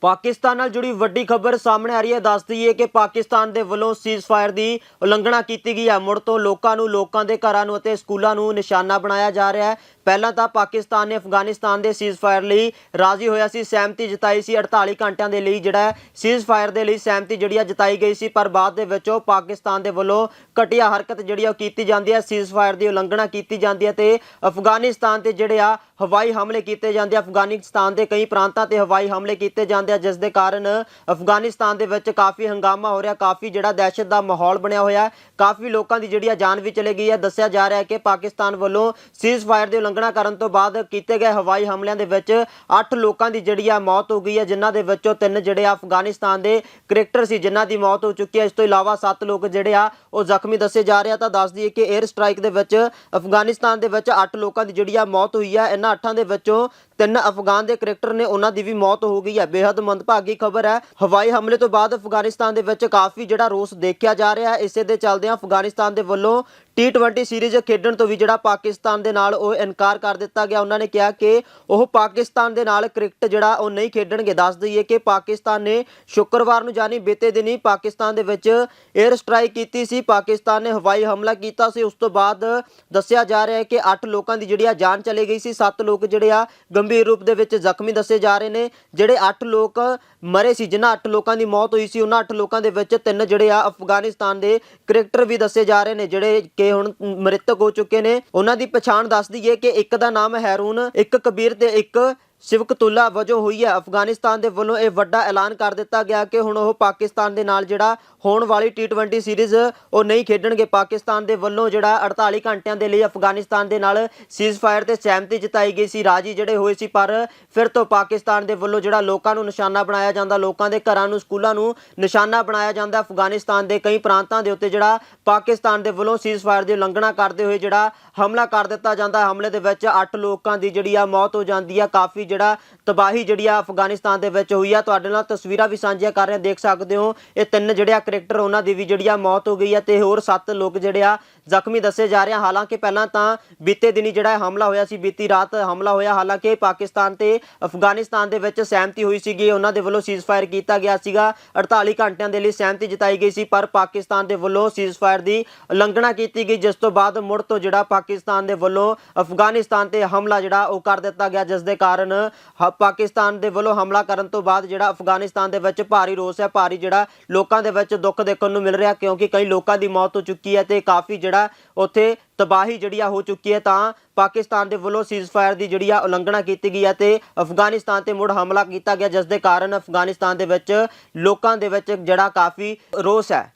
ਪਾਕਿਸਤਾਨ ਨਾਲ ਜੁੜੀ ਵੱਡੀ ਖਬਰ ਸਾਹਮਣੇ ਆ ਰਹੀ ਹੈ। ਦੱਸ ਦਈਏ ਕਿ ਪਾਕਿਸਤਾਨ ਦੇ ਵੱਲੋਂ ਸੀਜ਼ਫਾਇਰ ਦੀ ਉਲੰਘਣਾ ਕੀਤੀ ਗਈ ਹੈ। ਮੁੜ ਤੋਂ ਲੋਕਾਂ ਨੂੰ, ਲੋਕਾਂ ਦੇ ਘਰਾਂ ਨੂੰ ਅਤੇ ਸਕੂਲਾਂ ਨੂੰ ਨਿਸ਼ਾਨਾ ਬਣਾਇਆ ਜਾ ਰਿਹਾ ਹੈ। ਪਹਿਲਾਂ ਤਾਂ ਪਾਕਿਸਤਾਨ ਨੇ ਅਫਗਾਨਿਸਤਾਨ ਦੇ ਸੀਜ਼ਫਾਇਰ ਲਈ ਰਾਜ਼ੀ ਹੋਇਆ ਸੀ, ਸਹਿਮਤੀ ਜਤਾਈ ਸੀ। 48 ਘੰਟਿਆਂ ਦੇ ਲਈ ਜਿਹੜਾ ਸੀਜ਼ਫਾਇਰ ਦੇ ਲਈ ਸਹਿਮਤੀ ਜਿਹੜੀ ਆ ਜਤਾਈ ਗਈ ਸੀ, ਪਰ ਬਾਅਦ ਦੇ ਵਿੱਚ ਉਹ ਪਾਕਿਸਤਾਨ ਦੇ ਵੱਲੋਂ ਘਟੀਆ ਹਰਕਤ ਜਿਹੜੀ ਆ ਉਹ ਕੀਤੀ ਜਾਂਦੀ ਹੈ। ਸੀਜ਼ਫਾਇਰ ਦੀ ਉਲੰਘਣਾ ਕੀਤੀ ਜਾਂਦੀ ਹੈ ਤੇ ਅਫਗਾਨਿਸਤਾਨ ਤੇ ਜਿਹੜੇ ਆ ਹਵਾਈ ਹਮਲੇ ਕੀਤੇ ਜਾਂਦੇ ਆ। ਅਫਗਾਨਿਸਤਾਨ ਦੇ ਕਈ ਪ੍ਰਾਂਤਾਂ ਤੇ ਹਵਾਈ ਹਮਲੇ ਕੀਤੇ ਜਾਂਦੇ ਆ ਜਿਸ ਦੇ ਕਾਰਨ ਅਫਗਾਨਿਸਤਾਨ ਦੇ ਵਿੱਚ ਕਾਫੀ ਹੰਗਾਮਾ ਹੋ ਰਿਹਾ, ਕਾਫੀ ਜਿਹੜਾ ਦਹਿਸ਼ਤ ਦਾ ਮਾਹੌਲ ਬਣਿਆ ਹੋਇਆ ਕਾਫੀ ਲੋਕਾਂ ਦੀ ਜਿਹੜੀ ਆ ਜਾਨ ਵੀ ਚਲੇ ਗਈ ਹੈ। ਦੱਸਿਆ ਜਾ ਰਿਹਾ ਹੈ ਕਿ ਪਾਕਿਸਤਾਨ ਵੱਲੋਂ ਸੀਜ਼ਫਾਇਰ ਦੀ ਉਲੰਘਣਾ ਕਰਨ ਤੋਂ ਬਾਅਦ ਕੀਤੇ ਗਏ ਹਵਾਈ ਹਮਲਿਆਂ ਦੇ ਵਿੱਚ 8 ਲੋਕਾਂ ਦੀ ਜਿਹੜੀ ਆ ਮੌਤ ਹੋ ਗਈ ਹੈ, ਜਿਨ੍ਹਾਂ ਦੇ ਵਿੱਚੋਂ ਤਿੰਨ ਜਿਹੜੇ ਆ ਅਫਗਾਨਿਸਤਾਨ ਦੇ ਕ੍ਰਿਕਟਰ ਸੀ, ਜਿਨ੍ਹਾਂ ਦੀ ਮੌਤ ਹੋ ਚੁੱਕੀ ਹੈ। ਇਸ ਤੋਂ ਇਲਾਵਾ 7 ਲੋਕ ਜਿਹੜੇ ਆ ਉਹ ਜ਼ਖਮੀ ਦੱਸੇ ਜਾ ਰਹੇ ਆ। ਤਾਂ ਦੱਸ ਦਈਏ ਕਿ 에ਅਰ ਸਟ੍ਰਾਈਕ ਦੇ ਵਿੱਚ ਅਫਗਾਨਿਸਤਾਨ ਦੇ ਵਿੱਚ 8 ਲੋਕਾਂ ਦੀ ਜਿਹੜੀ ਆ ਮੌਤ ਹੋਈ ਹੈ। ਇਹਨਾਂ 8 ਦੇ ਵਿੱਚੋਂ ਤਿੰਨ ਅਫਗਾਨ ਦੇ ਕ੍ਰਿਕਟਰ ਨੇ, ਉਹਨਾਂ ਦੀ ਵੀ ਮੌਤ ਹੋ ਗਈ ਹੈ। ਬੇਹੱਦ ਬੇहद ਮੰਦਭਾਗੀ ਖਬਰ ਹੈ। ਹਵਾਈ ਹਮਲੇ ਤੋਂ ਬਾਅਦ ਅਫਗਾਨਿਸਤਾਨ ਦੇ ਵਿੱਚ ਕਾਫੀ ਜਿਹੜਾ ਰੋਸ ਦੇਖਿਆ ਜਾ ਰਿਹਾ ਹੈ। ਇਸੇ ਦੇ ਚੱਲਦਿਆਂ ਅਫਗਾਨਿਸਤਾਨ ਦੇ ਵੱਲੋਂ T20 ਸੀਰੀਜ਼ ਖੇਡਣ ਤੋਂ ਵੀ ਜਿਹੜਾ ਪਾਕਿਸਤਾਨ ਦੇ ਨਾਲ ਉਹ ਇਨਕਾਰ ਕਰ ਦਿੱਤਾ ਗਿਆ। ਉਹਨਾਂ ਨੇ ਕਿਹਾ ਕਿ ਉਹ ਪਾਕਿਸਤਾਨ ਦੇ ਨਾਲ ਕ੍ਰਿਕਟ ਜਿਹੜਾ ਉਹ ਨਹੀਂ ਖੇਡਣਗੇ। ਦੱਸ ਦਈਏ ਕਿ ਪਾਕਿਸਤਾਨ ਨੇ ਸ਼ੁੱਕਰਵਾਰ ਨੂੰ ਜਾਨੀ ਬੀਤੇ ਦਿਨੀ ਪਾਕਿਸਤਾਨ ਦੇ ਵਿੱਚ 에ਅਰ ਸਟ੍ਰਾਈਕ ਕੀਤੀ ਸੀ। ਪਾਕਿਸਤਾਨ ਨੇ ਹਵਾਈ ਹਮਲਾ ਕੀਤਾ ਸੀ। ਉਸ ਤੋਂ ਬਾਅਦ ਦੱਸਿਆ ਜਾ ਰਿਹਾ ਹੈ ਕਿ 8 ਲੋਕਾਂ ਦੀ ਜਿਹੜੀ ਆ ਜਾਨ ਚਲੀ ਗਈ ਸੀ। 7 ਲੋਕ ਜਿਹੜੇ ਆ ਗੰਭੀਰ ਰੂਪ ਦੇ ਵਿੱਚ ਜ਼ਖਮੀ ਦੱਸੇ ਜਾ ਰਹੇ ਨੇ। ਜਿਹੜੇ 8 ਲੋਕ ਮਰੇ ਸੀ, ਜਿਨ੍ਹਾਂ 8 ਲੋਕਾਂ ਦੀ ਮੌਤ ਹੋਈ ਸੀ, ਉਹਨਾਂ 8 ਲੋਕਾਂ ਦੇ ਵਿੱਚ ਤਿੰਨ ਜਿਹੜੇ ਆ ਅਫਗਾਨਿਸਤਾਨ ਦੇ ਕ੍ਰਿਕਟਰ ਵੀ ਦੱਸੇ ਜਾ ਰਹੇ ਨੇ। ਜਿਹੜੇ ਕਿ ਹੁਣ ਮ੍ਰਿਤਕ ਹੋ ਚੁੱਕੇ ਨੇ। ਉਹਨਾਂ ਦੀ ਪਛਾਣ ਦੱਸ ਦਈਏ ਕਿ ਇੱਕ ਦਾ ਨਾਮ ਹੈਰੂਨ, ਇੱਕ ਕਬੀਰ ਤੇ ਇੱਕ ਸਿਵਕਤੁੱਲਾ ਵਜੋਂ ਹੋਈ ਹੈ। ਅਫਗਾਨਿਸਤਾਨ ਦੇ ਵੱਲੋਂ ਇਹ ਵੱਡਾ ਐਲਾਨ ਕਰ ਦਿੱਤਾ ਗਿਆ ਕਿ ਹੁਣ ਉਹ ਪਾਕਿਸਤਾਨ ਦੇ ਨਾਲ ਜਿਹੜਾ ਹੋਣ ਵਾਲੀ T20 ਸੀਰੀਜ਼ ਉਹ ਨਹੀਂ ਖੇਡਣਗੇ। ਪਾਕਿਸਤਾਨ ਦੇ ਵੱਲੋਂ ਜਿਹੜਾ 48 ਘੰਟਿਆਂ ਦੇ ਲਈ ਅਫਗਾਨਿਸਤਾਨ ਦੇ ਨਾਲ ਸੀਜ਼ਫਾਇਰ ਤੇ ਸਹਿਮਤੀ ਜਤਾਈ ਗਈ ਸੀ। ਰਾਜੀ ਜਿਹੜੇ ਹੋਏ ਸੀ, ਪਰ ਫਿਰ ਤੋਂ ਪਾਕਿਸਤਾਨ ਦੇ ਵੱਲੋਂ ਜਿਹੜਾ ਲੋਕਾਂ ਨੂੰ ਨਿਸ਼ਾਨਾ ਬਣਾਇਆ ਜਾਂਦਾ, ਲੋਕਾਂ ਦੇ ਘਰਾਂ ਨੂੰ, ਸਕੂਲਾਂ ਨੂੰ ਨਿਸ਼ਾਨਾ ਬਣਾਇਆ ਜਾਂਦਾ, ਅਫਗਾਨਿਸਤਾਨ ਦੇ ਕਈ ਪ੍ਰਾਂਤਾਂ ਦੇ ਉੱਤੇ ਜਿਹੜਾ ਪਾਕਿਸਤਾਨ ਦੇ ਵੱਲੋਂ ਸੀਜ਼ਫਾਇਰ ਦੀ ਉਲੰਘਣਾ ਕਰਦੇ ਹੋਏ ਜਿਹੜਾ ਹਮਲਾ ਕਰ ਦਿੱਤਾ ਜਾਂਦਾ। ਹਮਲੇ ਦੇ ਵਿੱਚ 8 ਲੋਕਾਂ ਦੀ ਜਿਹੜੀ ਆ ਮੌਤ ਹੋ ਜਾਂਦੀ ਆ। ਕਾਫੀ ਜਿਹੜਾ ਤਬਾਹੀ ਜਿਹੜੀ ਆ ਅਫਗਾਨਿਸਤਾਨ ਦੇ ਵਿੱਚ ਹੋਈ ਆ। ਤੁਹਾਡੇ ਨਾਲ ਤਸਵੀਰਾਂ ਵੀ ਸਾਂਝੀਆਂ ਕਰ ਰਹੇ ਦੇਖ ਸਕਦੇ ਹੋ। ਇਹ ਤਿੰਨ ਜਿਹੜੇ ਆ ਕ੍ਰਿਕਟਰ ਉਹਨਾਂ ਦੀ ਵੀ ਜਿਹੜੀ ਆ ਮੌਤ ਹੋ ਗਈ ਆ ਤੇ ਹੋਰ ਸੱਤ ਲੋਕ ਜਿਹੜੇ ਆ ਜ਼ਖਮੀ ਦੱਸੇ ਜਾ ਰਹੇ ਆ। ਹਾਲਾਂਕਿ ਪਹਿਲਾਂ ਤਾਂ ਬੀਤੇ ਦਿਨੀ ਜਿਹੜਾ ਹਮਲਾ ਹੋਇਆ ਸੀ, ਬੀਤੀ ਰਾਤ ਹਮਲਾ ਹੋਇਆ। ਹਾਲਾਂਕਿ ਪਾਕਿਸਤਾਨ ਤੇ ਅਫਗਾਨਿਸਤਾਨ ਦੇ ਵਿੱਚ ਸਹਿਮਤੀ ਹੋਈ ਸੀਗੀ। ਉਹਨਾਂ ਦੇ ਵੱਲੋਂ ਸੀਜ਼ਫਾਇਰ ਕੀਤਾ ਗਿਆ ਸੀਗਾ। 48 ਘੰਟਿਆਂ ਦੇ ਲਈ ਸਹਿਮਤੀ ਜਤਾਈ ਗਈ ਸੀ, ਪਰ ਪਾਕਿਸਤਾਨ ਦੇ ਵੱਲੋਂ ਸੀਜ਼ਫਾਇਰ ਦੀ ਉਲੰਘਣਾ ਕੀਤੀ ਗਈ, ਜਿਸ ਤੋਂ ਬਾਅਦ ਮੁੜ ਤੋਂ ਜਿਹੜਾ ਪਾਕਿਸਤਾਨ ਦੇ ਵੱਲੋਂ ਅਫਗਾਨਿਸਤਾਨ ਤੇ ਹਮਲਾ ਜਿਹੜਾ ਉਹ ਕਰ ਦਿੱਤਾ ਗਿਆ, ਜਿਸ ਦੇ ਕਾਰਨ ਹ- ਪਾਕਿਸਤਾਨ ਦੇ ਵੱਲੋਂ ਹਮਲਾ ਕਰਨ ਤੋਂ ਬਾਅਦ ਜਿਹੜਾ ਅਫਗਾਨਿਸਤਾਨ ਦੇ ਵਿੱਚ ਭਾਰੀ ਰੋਸ ਹੈ, ਭਾਰੀ ਜਿਹੜਾ ਲੋਕਾਂ ਦੇ ਵਿੱਚ ਦੁੱਖ ਦੇਖਣ ਨੂੰ ਮਿਲ ਰਿਹਾ ਕਿਉਂਕਿ ਕਈ ਲੋਕਾਂ ਦੀ ਮੌਤ ਹੋ ਚੁੱਕੀ ਹੈ ਤੇ ਕਾਫੀ ਜਿਹੜਾ ਉੱਥੇ ਤਬਾਹੀ ਜਿਹੜੀ ਆ ਹੋ ਚੁੱਕੀ ਹੈ, ਤਾਂ ਪਾਕਿਸਤਾਨ ਦੇ ਵੱਲੋਂ ਸੀਜ਼ਫਾਇਰ ਦੀ ਜਿਹੜੀ ਆ ਉਲੰਘਣਾ ਕੀਤੀ ਗਈ ਹੈ ਤੇ ਅਫਗਾਨਿਸਤਾਨ ਤੇ ਮੁੜ ਹਮਲਾ ਕੀਤਾ ਗਿਆ, ਜਿਸ ਦੇ ਕਾਰਨ ਅਫਗਾਨਿਸਤਾਨ ਦੇ ਵਿੱਚ ਲੋਕਾਂ ਦੇ ਵਿੱਚ ਜਿਹੜਾ ਕਾਫੀ ਰੋਸ ਹੈ।